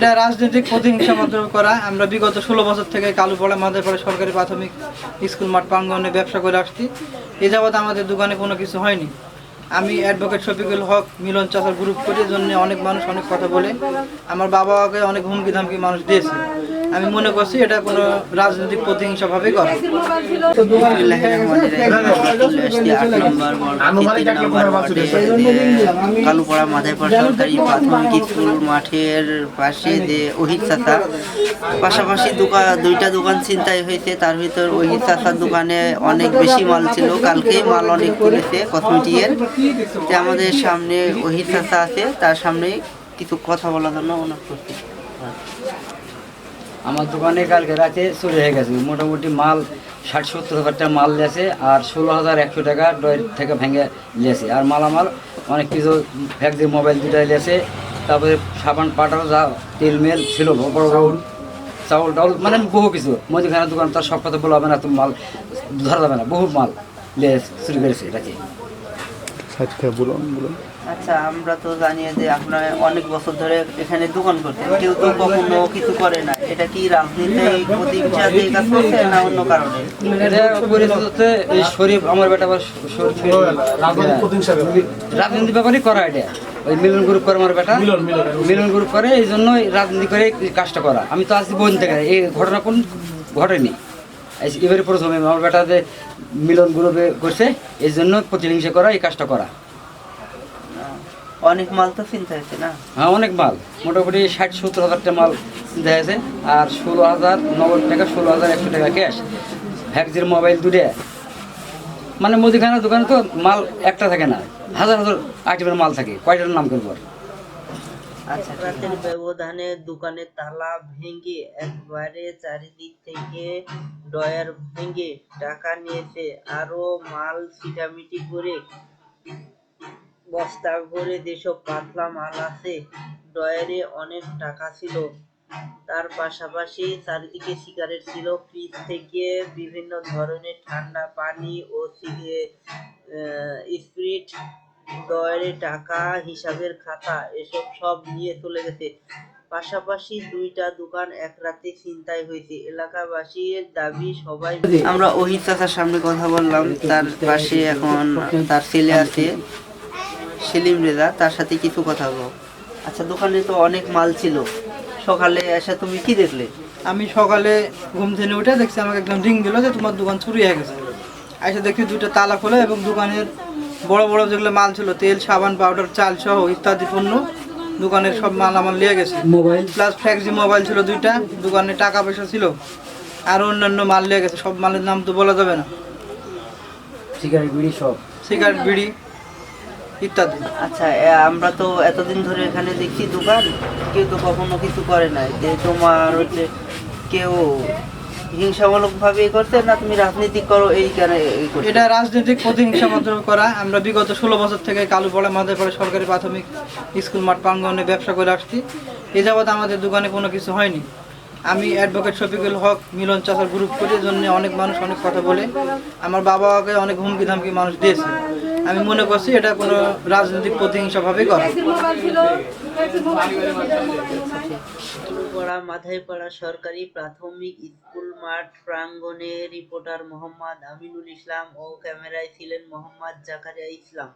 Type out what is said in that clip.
এটা রাজনৈতিক প্রতিহিংসা মাধ্যমে করা। আমরা বিগত ষোলো বছর থেকে কালুপাড়া মাদারপাড়া সরকারি প্রাথমিক স্কুল মাঠ প্রাঙ্গনে ব্যবসা করে আসছি। এ যাবৎ আমাদের দোকানে কোনো কিছু হয়নি। আমি অ্যাডভোকেট শফিকুল হক মিলন চাষার গ্রুপ করি জন্য অনেক মানুষ অনেক কথা বলে। আমার বাবাকে অনেক হুমকি ধামকি মানুষ দিয়েছে। আমি মনে করছি এটা কোনো রাজনৈতিক প্রতিহিংসা ভাবে করা কালুপাড়া মাধাইপাড়া সরকারি প্রাথমিক স্কুল মাঠের পাশে যে ওহিত চাচা, পাশাপাশি দোকান দুইটা দোকান ছিনতাই হয়েছে, তার ভিতর ওহিত চাচার দোকানে অনেক বেশি মাল ছিল। কালকেই মাল অনেক তুলেছে কসমেটিকের। আমাদের সামনে ওহিত চাচা আছে, তার সামনে কিছু কথা বলার জন্য অনুরোধ করছি। আমার দোকানে কালকে রাতে চুরি হয়ে গেছে। মোটামুটি মাল ষাট, সত্তর হাজার টাকা মাল নিয়েছে আর ষোলো হাজার একশো টাকা ডয়ের থেকে ভেঙে নিয়েছে। আর মালামাল অনেক কিছু ফ্যাক্টরি মোবাইল দুটা নিয়েছে। তারপরে সাবান, পাটাও যা তেল, মেল ছিল, বড় বড় চাউল টাউল মানে বহু কিছু। মুদিখানার দোকান, তার সব কথা বলা হবে না, তো মাল ধরা যাবে না। বহু মাল চুরি করেছে রাতে বলুন বলুন। আচ্ছা আমরা তো জানি যে আপনার অনেক বছর ধরে এখানে দোকান করতেন। কেউ তো কখনো কিছু করে না এটা কি রাজনীতি দিয়ে কাজ করছে না অন্য কারণে? এই শরীফ আমার বেটা রাজনীতি ব্যাপারই করা এটা। ওই মিলন গ্রুপ করে আমার বেটা। মিলন গ্রুপ করে এই জন্যই রাজনীতি করে এই কাজটা করা। আমি তো আজকে বোন থেকে। এই ঘটনা কোন ঘটেনি? এবারে প্রথমে আমার বেটা যে মিলন গ্রুপে করছে এই জন্য প্রতিহিংসা করা এই কাজটা করা। অনেক মাল তো চিন্তা হয়েছে না? হ্যাঁ অনেক মাল। মোটামুটি ষাট সত্তর হাজার টাকা মাল দেওয়া আছে আর ষোলো হাজার নব্বই টাকা ষোলো হাজার একশো টাকা ক্যাশ ভ্যাকজির মোবাইল দুটো মানে মুদিখানা দোকানে তো মাল একটা থাকে না। হাজার হাজার আইটেমের মাল থাকে। কয়টার নাম করব? আচ্ছা রাতের ব্যবধানে দোকানের তালা ভেঙে একবারে চারিদিক থেকে ডয়ার ভেঙে টাকা নিয়েছে। আরও মাল ছিটামিটি করে বস্তা ভরে যেসব পাতলা মাল আছে ডয়ারে অনেক টাকা ছিল। তার পাশাপাশি চারিদিকে সিগারেট ছিল, ফ্রিজ থেকে বিভিন্ন ধরনের ঠান্ডা পানি ও স্প্রিট ডয়ারে টাকা, হিসাবের খাতা, এসব সব নিয়ে চলে গেছে। পাশাপাশি দুইটা দোকান এক রাতে ছিনতাই হয়েছে। এলাকাবাসীর দাবি, সবাই আমরা ওহিত চাচার সামনে কথা বললাম। তার পাশে এখন তার ছেলে আছে। সেলিম রেজা তার সাথে কিছু কথা বলব আচ্ছা দোকানে তো অনেক মাল ছিল। সকালে এসে তুমি কি দেখলে? আমি সকালে ঘুম থেকে উঠে দেখছি আমাকে একদম রিং দিল যে তোমার দোকান চুরি হয়ে গেছে। এসে দেখি দুটো তালা খোলা এবং দোকানের বড় বড় যেগুলো মাল ছিল তেল সাবান পাউডার চাল সহ ইত্যাদি পণ্য দোকানের সব মাল আমার নিয়ে গেছে। মোবাইল প্লাস ফ্যাক্সি মোবাইল ছিল দুইটা দোকানে টাকা পয়সা ছিল আর অন্যান্য মাল নিয়ে গেছে। সব মালের নাম তো বলা যাবে না। সিগারেট বিড়ি সব? সিগারেট বিড়ি। ইত্যাদি। আচ্ছা আমরা তো এতদিন ধরে এখানে দেখছি দোকান কেউ তো কখনো কিছু করে নাই। যে তোমার হচ্ছে কেউ হিংসামূলক ভাবে করতে না তুমি রাজনীতি করো এই এটা রাজনৈতিক প্রতিহিংসা মাধ্যমে করা। আমরা বিগত ষোলো বছর থেকে কালুপাড়া মাদারপাড়া সরকারি প্রাথমিক স্কুল মাঠ প্রাঙ্গনে ব্যবসা করে আসছি। এ যাবৎ আমাদের দোকানে কোনো কিছু হয়নি। আমি অ্যাডভোকেট শফিকুল হক মিলন চাষার গ্রুপ করি জন্য অনেক মানুষ অনেক কথা বলে। আমার বাবাকে অনেক হুমকি ধামকি মানুষ দিয়েছে। আমি মনে করছি এটা কোনো রাজনৈতিক প্রতিহিংসা ভাবে করা। পড়া মাথায় পড়া সরকারি প্রাথমিক স্কুল মাঠ প্রাঙ্গণে রিপোর্টার মোহাম্মদ আমিনুল ইসলাম ও ক্যামেরায় ছিলেন মোহাম্মদ জাকারিয়া ইসলাম।